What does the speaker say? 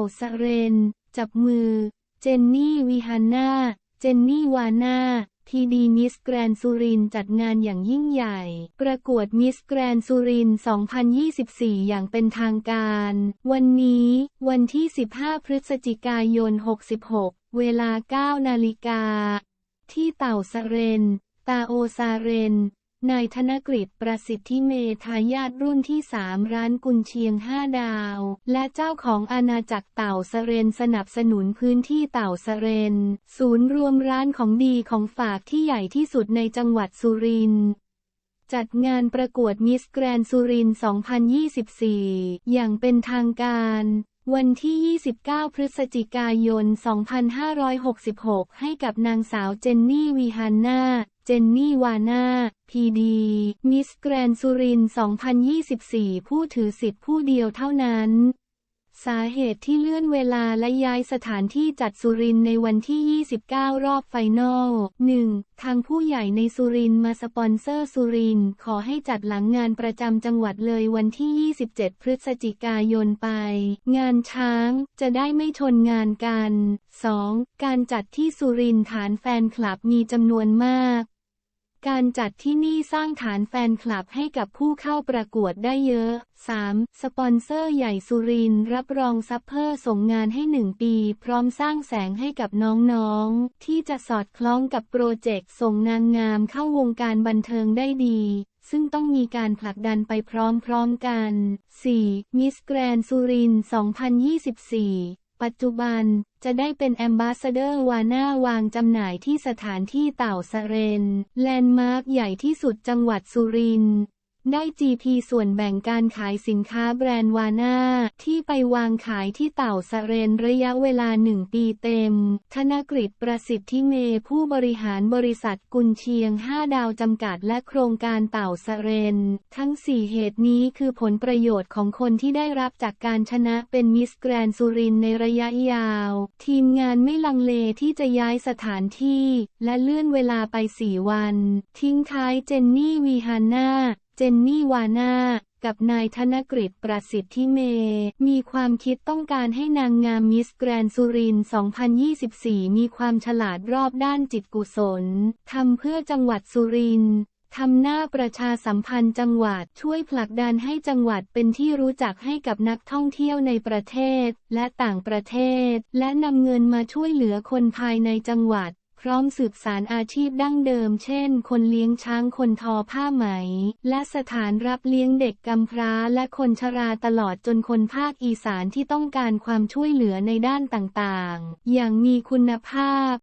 าสเรน จับมือ เจนนี่วีฮันนาเจนนี่วาน่าทีดีมิสแกรนซูรินจัดงานอย่างยิ่งใหญ่ ประกวดมิสแกรนซูริน 2024 อย่างเป็นทางการ วันนี้ วันที่ 15 พฤศจิกายน 66 เวลา 9 นาฬิกา ที่เต่าสเรน ตาโอซาเรน นายธนกฤษประสิทธิเมทายาทรุ่นที่สามร้านกุนเชียงห้าดาว และเจ้าของอาณาจักรเต่าสเรนสนับสนุนพื้นที่เต่าสเรน ศูนย์รวมร้านของดีของฝากที่ใหญ่ที่สุดในจังหวัดสุรินทร์จัดงานประกวดมิสแกรนซูริน 2024 อย่างเป็นทางการ วันที่ 29 พฤศจิกายน 2566 ให้กับนางสาวเจนนี่วีฮาน่า เจนนี่วาน่า พีดี มิสแกรนซูริน 2024 ผู้ถือสิทธิ์ผู้เดียวเท่านั้น สาเหตุที่เลื่อนเวลาและย้ายสถานที่จัดสุรินในวันที่ 29 รอบไฟนอล 1. ทางผู้ใหญ่ในสุรินมาสปอนเซอร์สุรินขอให้จัดหลังงานประจำจังหวัดเลยวันที่ 27 พฤศจิกายนไป งานช้างจะได้ไม่ชนงานกัน 2. การจัดที่สุรินฐานแฟนคลับมีจำนวนมาก การจัดที่นี่สร้างฐานแฟนคลับให้กับผู้เข้าประกวดได้เยอะ 3. สปอนเซอร์ใหญ่สุรินรับรองซัพเพอร์ส่งงานให้ 1 ปี พร้อมสร้างแสงให้กับน้องๆ ที่จะสอดคล้องกับโปรเจกต์ส่งนางงามเข้าวงการบันเทิงได้ดีซึ่งต้องมีการผลักดันไปพร้อมๆกัน 4. มิสแกรนสุริน 2024 ปัจจุบันจะได้เป็นแอมบาสเดอร์วาน่าวางจำหน่ายที่สถานที่เต่าสะเรน แลนด์มาร์คใหญ่ที่สุดจังหวัดสุรินทร์ ได้ GP ส่วนแบ่งการขายสินค้าแบรนด์วาน่าที่ไปวางขายที่เต่าสเรนระยะเวลาหนึ่งปีเต็ม ธนกฤษประสิทธิเมผู้บริหารบริษัทกุนเชียง 5 ดาวจำกัดและโครงการเต่าสเรน ทั้ง 4 เหตุนี้คือผลประโยชน์ของคนที่ได้รับจากการชนะเป็นมิสแกรนสุรินในระยะยาว ทีมงานไม่ลังเลที่จะย้ายสถานที่ และเลื่อนเวลาไป 4 วัน ทิ้งท้ายเจนนี่วีฮานนาเจนนี่วาน่ากับนายธนกฤษประสิทธิเม มีความคิดต้องการให้นางงามมิสแกรนสุริน 2024 มีความฉลาดรอบด้านจิตกุศล ทำเพื่อจังหวัดสุรินทร์ทำหน้าประชาสัมพันธ์จังหวัดช่วยผลักดันให้จังหวัดเป็นที่รู้จักให้กับนักท่องเที่ยวในประเทศและต่างประเทศ และนำเงินมาช่วยเหลือคนภายในจังหวัด พร้อมสืบสารอาชีพดั้งเดิม เช่น คนเลี้ยงช้างคนทอผ้าไหม และสถานรับเลี้ยงเด็กกำพร้าและคนชราตลอดจนคนภาคอีสานที่ต้องการความช่วยเหลือในด้านต่างๆ อย่างมีคุณภาพ